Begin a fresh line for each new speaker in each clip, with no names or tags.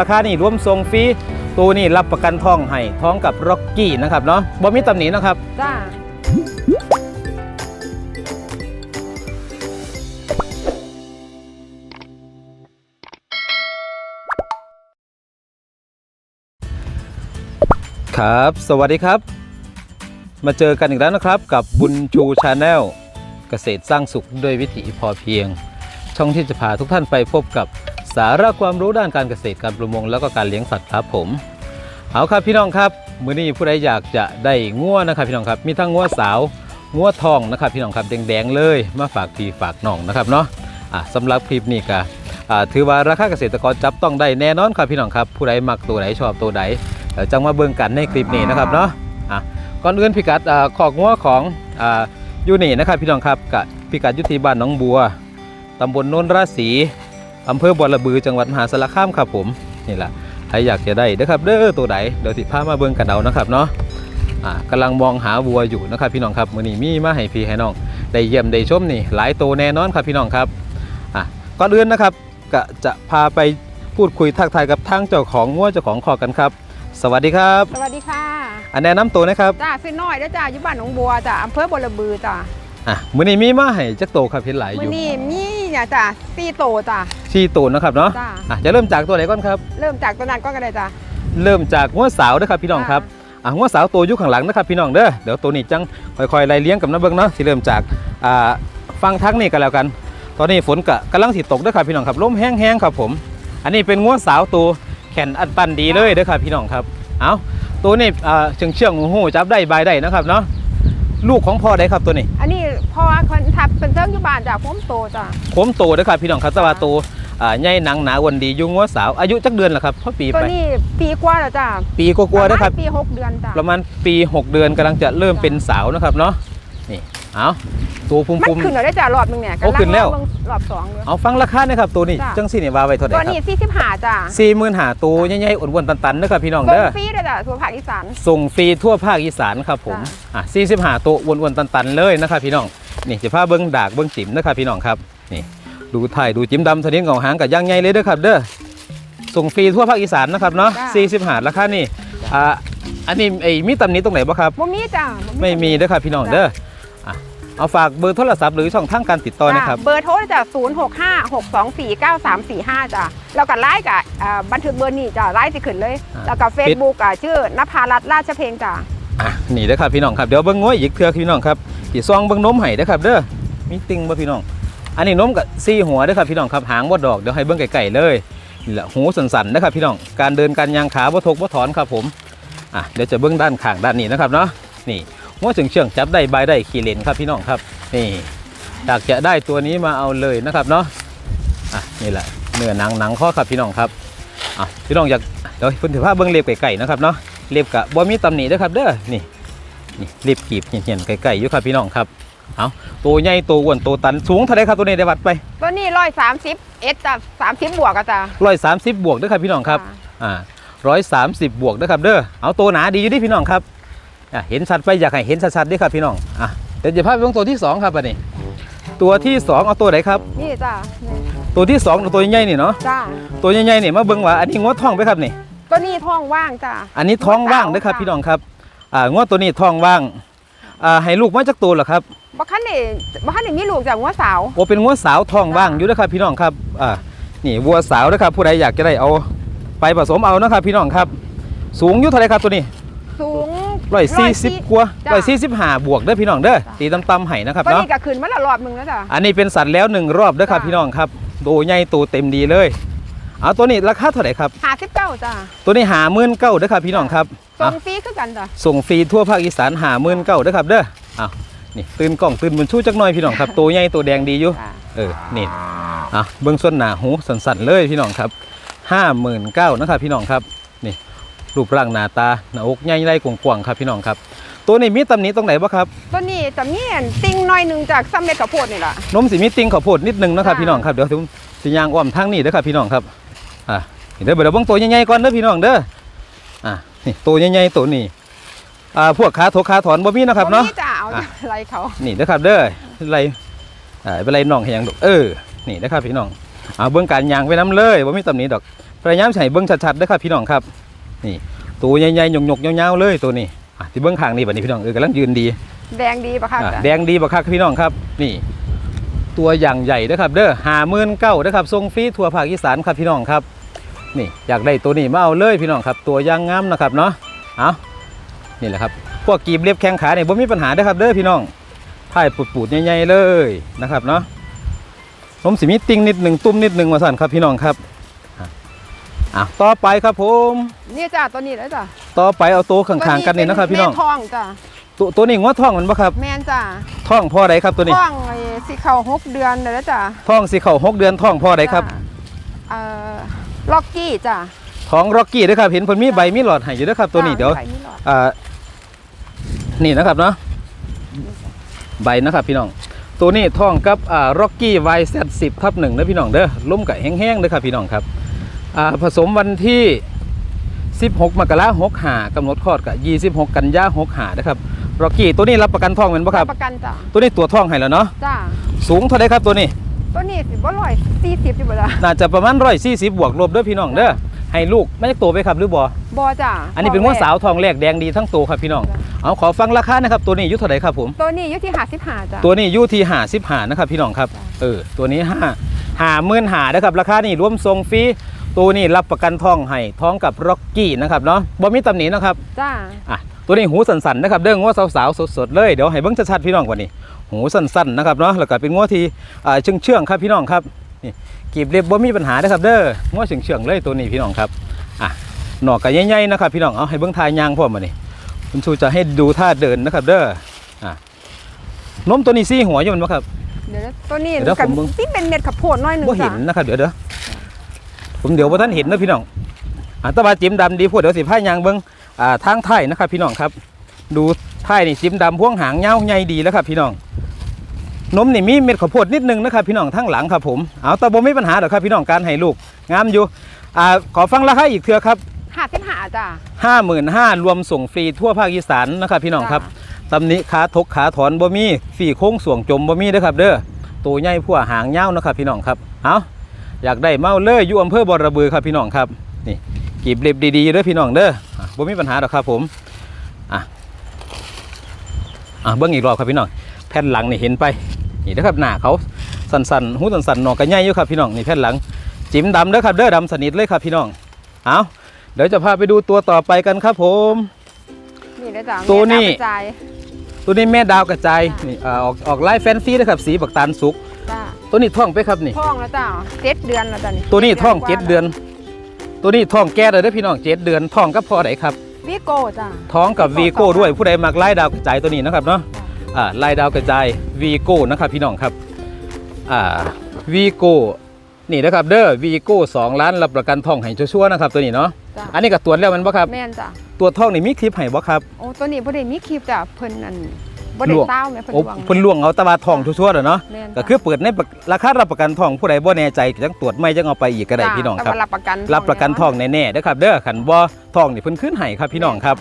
ราคานี่รวมทรงฟรีตัวนี่รับประกันทองให้ท้องกับร็อกกี้นะครับเนาะบ่มีตำหนินะครับ
จ้า
ครับ สวัสดีครับ มาเจอกันอีกแล้วนะครับกับบุญชูชาแนลเกษตรสร้างสุขด้วยวิถีพอเพียง ช่องที่จะพาทุกท่านไปพบกับ สาระความรู้ด้านการเกษตรการประมงแล้วก็การเลี้ยงสัตว์ครับผมเอาครับพี่น้องครับมื้อนี้ผู้ใดอยากจะได้งัวนะครับพี่น้องครับมีทั้งงัวสาวงัวทองนะครับพี่น้องครับแดงๆเลย มาฝากพี่ฝากน้องนะครับเนาะอะสำหรับคลิปนี้ก็ถือว่าราคาเกษตรกรจับต้องได้แน่นอนครับพี่น้องครับ ผู้ใดมักตัวไหนชอบตัวไหนจังมาเบิ่งกันในคลิปนี้นะครับเนาะอะก่อนอื่นพิกัดอขอกงัวของอยู่นี่นะครับพี่น้องครับกับพิกัดยุติบ้านหนองบัวตำบลโนนราศี อำเภอบัวระบือจังหวัดมหาสารคามครับผมนี่แหละใครอยากจะได้นะครับเด้อตัวไหนเดี๋ยวติพามาเบิ่งกันเอานะครับเนาะอ่ากำลังมองหาวัวอยู่นะครับพี่น้องครับมื้อนี้มีมาให้พี่ให้น้องได้เยี่ยมได้ชมนี่ หลายตัวแน่นอนครับพี่น้องครับอะก่อนอื่นนะครับก็จะพาไปพูดคุยทักทายกับทางเจ้าของงัวเจ้าของคอกกันครับ สวัสดีครับ
สวัสดีค่ะ
อันแนะนำตัวนะครับ
จ้าซื้อน้อยเด้อจ้าอยู่บ้านหนองบัวจ้าอำเภอบัวระบือจ้า
อะมื้อนี้มีมาให้จักโตครับเห็นหลายอ
มื้อยู่นี้มีเนี่ยจ้าซีโตจ้า
ชีโตนะครับเนาะ
จ้า
อะจะเริ่มจากตัวไหนก่อนครับ
เริ่มจากตัวนั้นก็ก็ได้จ้า
เริ่มจากหัวสาวนะครับพี่น้องครับอะหัวสาวตัวอยู่ข้างหลังนะครับพี่น้องเด้อเดี๋ยวตัวนี้จังค่อยๆไล่เลี้ยงกับน้ำเบิ้งเนาะที่เริ่มจากอ่าฟังทักนี่กันแล้วกัน ตอนนี้ฝนกะกำลังสิตกเด้อครับพี่น้องครับลมแห้งๆครับผม อันนี้เป็นงัวสาวตัวแขนอันปันดีเลยเด้อครับพี่น้องครับเอาตัวนี้อ่าเชื่องเชื่องๆหูจับได้บายได้นะครับเนาะลูกของพ่อได้ครับตัวนี้
อันนี้พอคนทับเป็นเจ้าอยู่บ้านจ้าผมโตจ้า
ผมโตเด้อครับพี่น้องครับแตว่าโต อ่าใหญ่หนังหนาอ้วันดีอยุ่งัวสาว อายุจักเดือนล่ะครับพ่อปี
ตัว
ไป
นี้ปีกว่าแล้วจ้า
ปีกลัวาๆเด้อครับ
ปะมาณปีหกเดือนจ้า
ประมาณปี 6 เดือนกำลังจะเริ่มเป็นสาวนะครับเนาะนี่เอาตัวพุ่
มัน
ม
ขึ้นแล้วได้จ้ารอบหนึงเนี่ย
โอ้ขึ้นแล้ว
กำงรอบสองเลย
ๆเอาฟังราคานะครับตัวนี้
จ้ะ
จังสี่นี่ว่าไว้เท่าไหร่
ตัว
ครั
นี้
บ
สี่สิบห้าจ้า
สี่หมื่นหาตัวใหญ่ๆอ้วนๆตันๆนะครับพี่น้อง
ส่ง
เด้อ
ฟรีเลยจ้าทั่วภาคอีสาน
ส่งฟรีทั่วภาคอีสานครับผม
จ้ะ
อะสี่สิบห้าตัวอ้วนๆตันๆเลยนะครับพี่น้องนี่จะพาเบิ้งดากเบิ้งจิ๋มนะครับพี่น้องครับนี่ ดูไทยดูจิ้มดำทะเลเหงาหางกับย่างใหญ่เลยเด้อครับ เด้อส่งฟรีทั่วภาคอีสานนะครับเนาะสี่สิบห้าราคานี่อ่าอันนี้ไอ้มีตำหนี้ตรงไหนบ้างครับ
บ่มีจ้า
ไม่มีเด้อครับพี่น้องเด้ออะเอาฝากเบอร์โทรศัพท์หรือช่องทางการติดต่อนะครับ
จ้ะเบอร์โทรจ้ะ0 6 5 6 2 4 9 3 4 5 จ้ะแล้วก็ไลน์กับอ่าบันทึกเบอร์นี่จ้ะไลน์สิขึ้นเลย
อ่า
แล้วก็เฟซบุ๊กอะชื่อนภารัตน์ราชเพลงจ้ะ
อะนี่เด้อครับพี่น้องครับเดี๋ยวเบิ้งง้อยอีกเทือพี่น้องครับพี่ซองเบิ้งนมให้เด้อครับ เด้อมีติงบ่พี่น้อง อันนี้นมกับซี่หัวด้อครับพี่น้องครับหางบ่ดอกเดี๋ยวให้เบิ้งไก่ๆเลยนี่แหละหูสันๆนะครับพี่น้องการเดินการยางขาบ่ทกบ่ถอนครับผมอะเดี๋ยวจะเบิ้งด้านข้างด้านนี้นะครับเนาะนี่หัวเฉียงๆจับได้ใบได้ขี่เลนครับพี่น้องครับนี่อยากจะได้ตัวนี้มาเอาเลยนะครับเนาะอะนี่แหละเนื้อหนังหนังข้อครับพี่น้องครับอะพี่น้องอยากเดี๋ยวพิ่นถือว่าเบิ้งเล็บไก่ๆนะครับเนาะเล็บกะบ่มีตำหนิด้อครับเด้อนี่นี่เล็บกีบเหี่ยนๆไก่ๆอยู่ครับพี่น้องครับ เอาตัวใหญ่ตัวอ้วนตัวตันสูงเท่าไรครับตัวนี้ได้วัดไป
ตัวนี้ร้อยสามสิบเอสจ้ะสามสิบบวกอะจ้ะ
ร้อยสามสิบบวกเด้อครับพี่น้องครับ
จ้ะ
อ่าร้อยสามสิบบวกเด้อครับเด้อเอาตัวหนาดีอยู่เดิพี่น้องครับอะเห็นชัดไปอยากให้เห็นชัดๆเด้อครับพี่น้องอะเดี๋ยวจะพาไปดูตัวที่สองครับอันนี้ตัวที่สองเอาตัวไหนครับ
นี่จ้ะนี่
ตัวที่สองตัวใหญ่ๆนี่เนาะ
จ้ะ
ตัวใหญ่ๆนี่มาเบิ่งว่าอันนี้งวดท้องไปครับนี่
ตัวนี้ท้องว่างจ้ะ
อันนี้ท้องว่างเด้อครับ
ค่ะ
พี่น้องครับอ่างวดตัวนี้ท้องว่าง อ่าให้ลูกมาจากตัวเหรอครับ
บ่คันนี่บ่คันนี่มีลูกจากหัวสาว
โอเป็นงวดสาวท้องว่างอยู่เด้อครับพี่น้องครับอ่านี่วัวสาวเด้อครับผู้ใดอยากจะได้เอาไปผสมเอานะครับพี่น้องครับ สูงอยู่เท่าไหรครับตัวนี้
สูง
ร้อยสี่สิบกว่า
จ้ะ
ร้อยสี่สิบห้าบวกเด้อพี่น้องเด้อ
จ้ะ
ตีตำๆให้นะครับ
ตัว
เนาะ
นี้ก็ขึ้นมาและรอบหนึงแล้วจ้ะ
อันนี้เป็นสัตว์แล้วหนึ่งรอบเด้อครับ
จ้ะ
พี่น้องครับ ตัวใหญ่ตัวเต็มดีเลย เอาตัวนี้ราคาเท่าไหร่ครับ
ห้าสิบเก้าจ้ะ
ตัวนี้หาหมื่นเก้าเด้อครับพี่น้องครับ
ส่
อะ
งฟรีคือกันจ้ะ
ส่งฟรีทั่วภาคอีสานหาหมื่นเก้าเด้อครับเด้ออ้าวนี่ตื่นกล้องตื่นบนชูจักหน่อยพี่น้องครับตัวใหญ่ตัวแดงดีอยู่
จ้ะ
เออนี่อะเบื้องส่วนหนาหูสันๆเลยพี่น้องครับห้าหมื่นเก้านะครับพี่น้องครับนี่รูปร่างหน้าตาหน้าอกใหญ่ไรกว้างๆครับพี่น้องครับ ตัวนี้มีตำหนิตรงไหนบ้างครับ
ตัวนี้จะมีอันติ่งหน้อยหนึงจากซ้ำเม็ดข้าวโพดนี่ล่ะ
นมสีมีติงข้าวโพดนิดนึงนะครับ
จ้ะ
พี่น้องครับเดี๋ยวผมสิยางอ้อมทางนี้เด้อครับพี่น้องครับ อะนี่เด้อเดี๋ยวเบิ่งตัวใหญ่ๆก่อนเด้อพี่น้องเด้ออะนี่ตัวใหญ่ๆตัวนี้อ่าพวกขาโถขาถอนบ่มีนะครับเนาะ
บ่มีจ้ะเอา
อะ
อะไรเขา
นี่นะครับเด้อไรอ่าเป็นไรน้องให้หยังดอกเออนี่นะครับพี่น้องเอาเบื้องการยางไปน้ำเลยว่ามีตำหนี้ดอกพยายามใส่เบิ้งชัดๆเด้อครับพี่น้องครับนี่ตัวใหญ่ๆหยกๆยาวๆเลยตัวนี้อะที่เบิ้งข้างนี่บัดนี้พี่น้องเออกำลังยืนดี
แดงดีปะคะ
อะแดงดีบักคักพี่น้องครับ นี่ ตัวอย่างใหญ่เด้อครับเด้อหาหมื่นเก้าเด้อครับทรงฟรีทั่วภาคอีสานครับพี่น้องครับนี่อยากได้ตัวนี้มาเอาเลยพี่น้องครับ ตัวอยางงามนะครับเนาะเอานี่แหละครับพวกกีบเล็บแข้งขาเนี่ยบ่มีปัญหาเด้อครับเด้อพี่น้องถ่ายปูดๆใหญ่ๆเลยนะครับเนาะนมสิมีติ่งนิดหนึ่งตุ้มนิดหนึ่งมาสั่นครับพี่น้องครับอะอะต่อไปครับผม
นี่จ้ะตัวนี้เลยจ้ะ
ต่อไปเอาตัวข้างๆกันนี่นะครับพี่น้อง
แม่ทองจ้ะ
ตัวตัวนี้งวท้องมันปะครับ
แมนจ้ะ
ท้องพ่อใดครับตัวนี้
ท้องไอ้สิเข่าหกเดือนเลยแล้วจ้ะ
ท้องสีเข่าหกเดือนท้องพ่อใดครับ
จ้ะเอ่อล็อกกี้จ้ะ
ท้องร็อกกี้ด้วยครับเห็นเพิ่นมีใบมีหลอดให้อยู่ด้วยครับตัวนี้เดี๋ยว
ไข่มีหลอด
อ่านี่นะครับเนาะใบนะครับพี่น้อง ตัวนี้ท้องกับอ่าร็อกกี้ไวเซตสิบทับหนึ่งนะพี่น้องเด้อลุ่มกับแห้งๆเด้อครับพี่น้องครับอ่าผสมวันที่ 16 มกราคม65กำหนดคลอดกับ26 กันยา65นะครับ ร็อกกี้ตัวนี้รับประกันท้องเป็นปะครับ
ประกันจ้ะ
ตัวนี้ตัวท้องให้แล้วเนาะ
จ้ะ
สูงเท่าไรครับตัวนี้
ตัวนี้สิบ่ร้อยสี่สิบอยู่บ่ล่ะ
น่าจะประมาณ140บวกลบเด้อพี่น้องเด้อให้ลูกไม่ได้โตไปครับหรือบ่
บ่จ้ะ
อันนี้เป็นงวสาวทองแรกแดงดีทั้งตัวครับพี่น้อง
จ้ะ
เอาขอฟังราคานะครับตัวนี้อยุเท่าไหร่ครับผม
ตัวนี้อยู่ที่หาสิบหาจ้ะ
ตัวนี้อยู่ที่หาสิบหานะครับพี่น้องครับ
จ้ะ
เออตัวนี้ห้าหาหมื่นหานะครับราคานี่รวมทรงฟรีตัวนี้รับประกันทองให้ท้องกับร็อกกี้นะครับเนาะบ่มีตำหนินะครับ
จ้ะ
อะ ตัวนี้หูสันๆนะครับเด้องวสาวๆสดๆเลยเดี๋ยวให้เบิ้งชัดๆพี่น้องกว่านี้หูสั้นๆนะครับเนาะแล้วก็เป็นงวที่อ่าเชื่องๆครับพี่น้องครับนี่กีบเล็บบ่มีปัญหานะครับเด้องวเชื่องๆเลยตัวนี้พี่น้องครับอะหนอกกับใหญ่ๆนะครับพี่น้องเอาให้เบิ้งทายยางพร้อมมานี่คุณชูจะให้ดูท่าเดินนะครับเด้ออะนมตัวนี้ซี่หัวอยู่มันบ่ครับ
เดี๋ยวนะตัวนี้
เดี๋ยว
กับ
ผมเบิ่ง
ที่เป็นเม็ดข้าวโพดน้อยหนึง
บ่เห็
จ้ะ
นนะครับเดี๋ยวเด้อผมเดี๋ยวบ่ท่านเห็นนะพี่น้องอ่าแตะบาจิ้มดำดีพวกเดี๋ยวสิพายางเบิ่งอ่า ทางท้ายนะครับพี่น้องครับ ดูท้ายนี่จิ้มดำพ่วงหางยาวใหญ่ดีแล้วครับพี่น้องนมนี่มีเม็ดข้าวโพดนิดนึงนะครับพี่น้องทั้งหลังครับผมเอาแต่บ่มีปัญหาหรอกครับพี่น้องการให้ลูกงามอยู่อ่าขอฟังราคาอีกเทื่อครับ
หาสิบหาจ้ะ
55,000รวมส่งฟรีทั่วภาคอีสานนะครับพี่น้องครับ
จ้ะ
ตำหนิขาทกขาถอนบ่มีฝีโค้งส่วงจมบ่มีเด้อครับ เด้อตัวใหญ่ผัวหางยาวนะครับพี่น้องครับเอาอยากได้เมาเลยอยู่อำเภอบ่อระบือครับพี่น้องครับนี่ กีบเล็บดีๆเด้อพี่น้องเด้ออะบ่มีปัญหาหรอกครับผมอะอะเบิ่งอีกรอบครับพี่น้องแผ่นหลังนี่เห็นไปนี่เด้อครับหน้าเขาสั่นๆหูสั่นๆหนอกกระใหญ่อยู่ครับพี่น้องนี่แผ่นหลังจิ้มดำเด้อครับเด้อดำสนิทเลยครับพี่น้องเอาเดี๋ยวจะพาไปดูตัวต่อไปกันครับผม
นี่เลยจ้ะ
ตัวนี้
แม่ตามกระจาย
ตัวนี้แม่ดาวกระจายนี่อ่าออกออกลายแฟนซีนะครับสีบักตาลสุก
จ้ะ
ตัวนี้ท่องไปครับนี่
ท้องแล้วจ้ะเจ็ดเดือนแล้วจ้ะนี่
ตัวนี้ท่องเจ็ด
กว่า
เดือน ตัวนี้ท่องแก่เลยเด้อพี่น้องเจ็ดเดือนท่องกับพ่อไหนครับ
วิโก้จ้ะ
ท้องกับ
วี
วี
โก้
โก้
ต่อ
ด้วยผู้ใดมักไล่ดาวกระจายตัวนี้นะครับเนาะ
จ้ะ
อ่าไล่ดาวกระจายวีโก้นะครับพี่น้องครับอ่าวีโก้นี่นะครับเด้อวีโก้สองล้านรับประกันท่องให้ชัวร์ๆนะครับตัวนี้เนาะ
จ้ะ
อันนี้ก็ตรวจแล้วแมันบ่ครับ
แม่นจ้ะ
ตรวจท่องนี่มีคลิปให้บ่ครับ
โอ้ตัวนี้บ่ได้มีคลิปจ้ะเพิ่นอัน บ่ได้
ลวก
เต้าแม่เพิ่น
โอ้
หวัง
เพิ่นล่วงเอาแตะวาท่องชัวร์ๆเด้อเนาะ
แม่นจ้ะ
ก็คือเปิดในราคารับประกันทองผู้ใดบ่แน่ใจจังตรวจไม่จังเอาไปอีกก็ได้
จ้ะ
พี่น้อง
แต่
ครับ
ว่ารับประกัน
รับประกันทองแน่ๆเด้อครับเด้อขันบ่ทองนี่เพิ่นขึ้นให้ครับพี่น้องครับ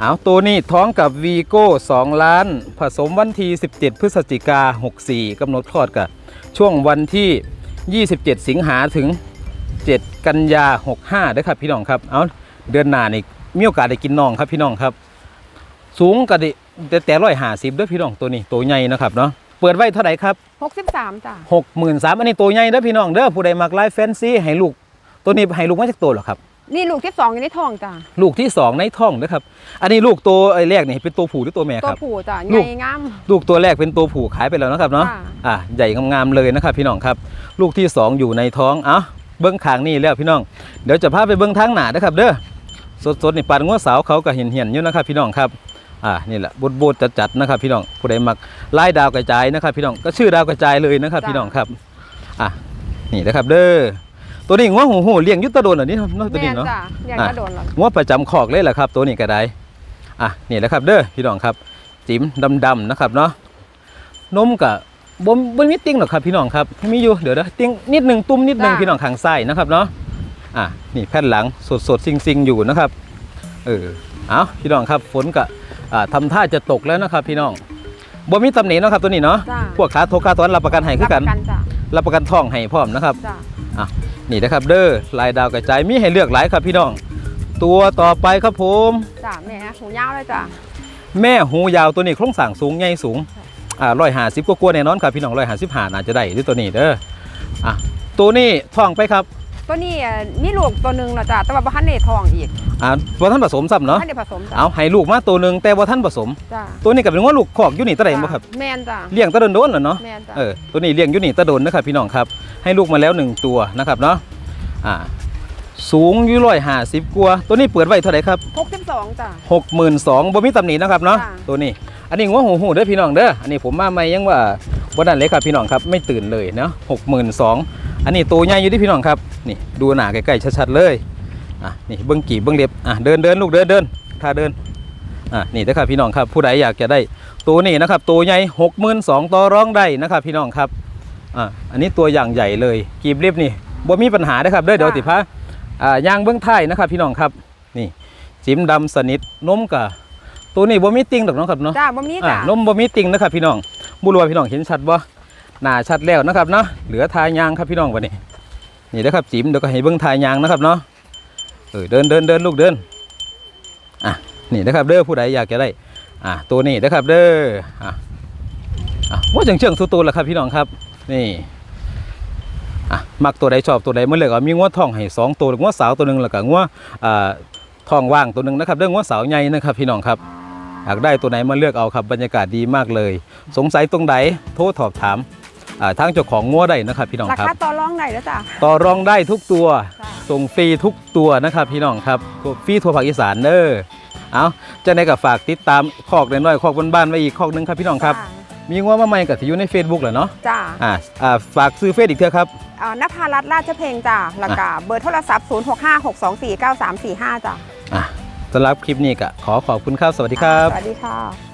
เอาตัวนี้ท้องกับวีโก้2ล้าน ผสมวันที่ 17 พฤศจิกา 64กำหนดคลอดกับช่วงวันที่ 27 สิงหาถึง 7 กันยา 65เด้อครับพี่น้องครับเอาเดือนหน้านี่มีโอกาสได้กินน้องครับพี่น้องครับ สูงก็ดิ แต่แต่ร้อยห้าสิบเด้อพี่น้องตัวนี้ตัวใหญ่นะครับเนาะเปิดไว้เท่าไหร่ครับ
63จ้ะ
หกหมื่นสามอันนี้ตัวใหญ่เด้อพี่น้องเด้อผู้ใดมักไลฟ์แฟนซีให้ลูก ตัวนี้ให้ลูกมาจากตัวเหรอครับ
นี่ลูกที่สองอยู่ในท้องจ้ะ
ลูกที่สองในท้องนะครับ อันนี้ลูกตัวไอ้แรกนี่เป็นตัวผู้หรือตัวแม่
ตั
ควรับ
ผู้จ้ะ
ลู
ให
ก
ญ่งาม
ลูกตัวแรกเป็นตัวผู้ขายไปแล้วนะครับเนาะ
จ้ะ
อะใหญ่งามๆเลยนะครับ พี่น้องครับ ลูกที่สองอยู่ในท้องเอ้าเบิ้งขางนี่แล้วพี่น้อง เดี๋ยวจะพาไปเบิ้งทางหน้านะครับ เด้อสดๆนี่ปานงัวสาวเขาก็เห็นเห็นๆอยู่นะครับ พี่น้องครับ อ่านี่แหละบดๆจัดๆนะครับ พี่น้องผู้ใดมักไล่ดาวกระจายนะครับ พี่น้องก็ชื่อดาวกระจายเลยนะครับ พี่น้องครับอะนี่นะครับ เด้อตัวนี้งัวหูหูเลี้ยงอยุตะโดนเหรอนี่เนาะตัวนี้
แม่น
เนาะ
จ้ะเลี้ยง
อะ
กระโดนแล้ว
งัวประจำคอกเลยแหละครับ ตัวนี้ก็ได้อะนี่แหละครับ เด้อพี่น้องครับ จิ๋มดำๆนะครับเนาะนมกับบ่มบ่มีติ้งหรอกครับพี่น้องครับมีอยู่เดี๋ยวนะติ้งนิดหนึ่งตุ้มนิดหนึ่ง
จ้ะ
พี่น้องข้างซ้ายนะครับเนาะอะนี่แผ่นหลังสดสดๆซิงซิงๆอยู่นะครับเออเอาพี่น้องครับฝนก็ อ่าทำท่าจะตกแล้วนะครับพี่น้องบ่มีตำหนิเนาะครับตัวนี้เนาะ
จ้ะ
พวกขาโทกขาตอนรับประกันให้คือกัน
รับประกันจ้ะ
รับประกันท่องให้พร้อมนะครับ
จ้ะ
นี่นะครับเด้อลายดาวกระจายมีให้เลือกหลายครับพี่น้อง ตัวต่อไปครับผม
จ้ะแม่หูยาวเลยจ้ะ
แม่หูยาวตัวนี้โครงสร้างสูงใหญ่สูงอ่าร้อยหาสิบกว่าๆแน่นอนครับพี่น้องร้อยหาสิบหาน่าจะได้ด้วยตัวนี้เด้ออะตัวนี้ท้องไปครับ
ตัวนี้เอ่อมีลูกตัวหนึ่งแล้วจ้ะแต่ว่าบ่ทันได้ทองอีก
อ่าว่าท่านผสมซ้ำ
บ่
เนาะ
ทันได้ผสมจ้ะ
เอาให้ลูกมาตัวหนึ่งแต่ว่าท่านผสม
จ้ะ
ตัวนี้กับเป็นว่าลูกขอกอยู่นี่ตะไดบ่ครับ
แม่นจ้ะ
เลี้ยงตะโดนโดนๆเหรอเนาะ
แม่นจ้ะ
เออ ตัวนี้เลี้ยงอยู่นี่ตะโดนนะครับพี่น้องครับ ให้ลูกมาแล้วหนึ่งตัวนะครับเนาะ อ่า สูงอยู่ร้อยห้าสิบกว่าตัวนี้เปิดไว้เท่าไหร่ครับ
62จ้ะ
หกหมื่นสองบ่มีตำหนินะครับเนาะ
ค่ะ
ตัวนี้ อันนี้งัวหูหูเด้อพี่น้องเด้อ อันนี้ผมมาใหม่ยังว่าวันนั้นเลยครับพี่น้องครับไม่ตื่นเลยเนาะหกหมื่นสอง อันนี้ตัวใหญ่อยู่ที่พี่น้องครับนี่ดูหน้าใกล้ๆชัดๆเลยอะนี่เบิ้งกีบเบิ้งเล็บอะเดินเดินลูกเดินเดินท่าเดินอะนี่นะครับพี่น้องครับผู้ใดอยากจะได้ตัวนี้นะครับตัวใหญ่หกหมื่นสองต่อร้องได้นะครับพี่น้องครับอะอันนี้ตัวอย่างใหญ่เลยกีบเล็บนี่บ่มีปัญหาเด้อครับเด้อเดี๋ยวติพาอ่ายางเบื้องท้ายนะครับพี่น้องครับนี่จิ้มดำสนิทนมกะตัวนี้บ่มีติ่งดอกเนาะครับเนาะ
จ้ะบ่มี
อ่า
จ้ะ
นมบ่มีติ่งนะครับพี่น้องบุรัวาพี่น้องเห็นชัดบ่ หน้าชัดแล้วนะครับเนาะเหลือทายางครับพี่น้องวันนี้นี่นะครับจิ๋มเดี๋ยวก็ให้เบิ่งทายางนะครับเนาะเออเดินเดินเดินลูกเดินอะนี่นะครับเด้อผู้ใดอยากจะได้อะตัวนี้นะครับเด้ออะอะว่าเชิงเชิงๆสุดตัวแล้วครับพี่น้องครับนี่อะมักตัวใดชอบตัวใดเมื่อเลือกเอามีงัวทองให้สองตัวงัวสาวตัวหนึ่งแล้วก็งัวอ่าทองว่างตัวหนึ่งนะครับเรื่องว่าเสาวใหญ่นะครับพี่น้องครับอยากได้ตัวไหนมาเลือกเอาครับบรรยากาศดีมากเลย สงสัยตรงไหนโทรสอบถาม ทางเจ้าของงัวได้นะครับพี่น้อง
รา
ครับ
คาต่อรองได้แล้วจ้ะ
ต่อรองได้ทุกตัว
จ้ะ
ส่งฟรีทุกตัวนะครับพี่น้องครับฟรีทั่วภาคอีสานเด้อเอาจะได้กับฝากติดตามคอกน้อยๆคอกบ้านๆไว้อีกคอกหนึงครับพี่น้องครับ มีงัวมาใหม่กับที่อยู่ใน Facebook แหละเนาะ
จ้ะ
อ่าอ่าฝากซื้อเฟซอีกเถอะครับ
อ่านภารัตน์ราชเพลงจ้ะแล้วก็เบอร์โทรศัพท์ 0656249345 จ้ะ
อะสำหรับคลิปนี้ก็ขอขอบคุณครับ สวัสดีครับ
สวัสดีค่ะ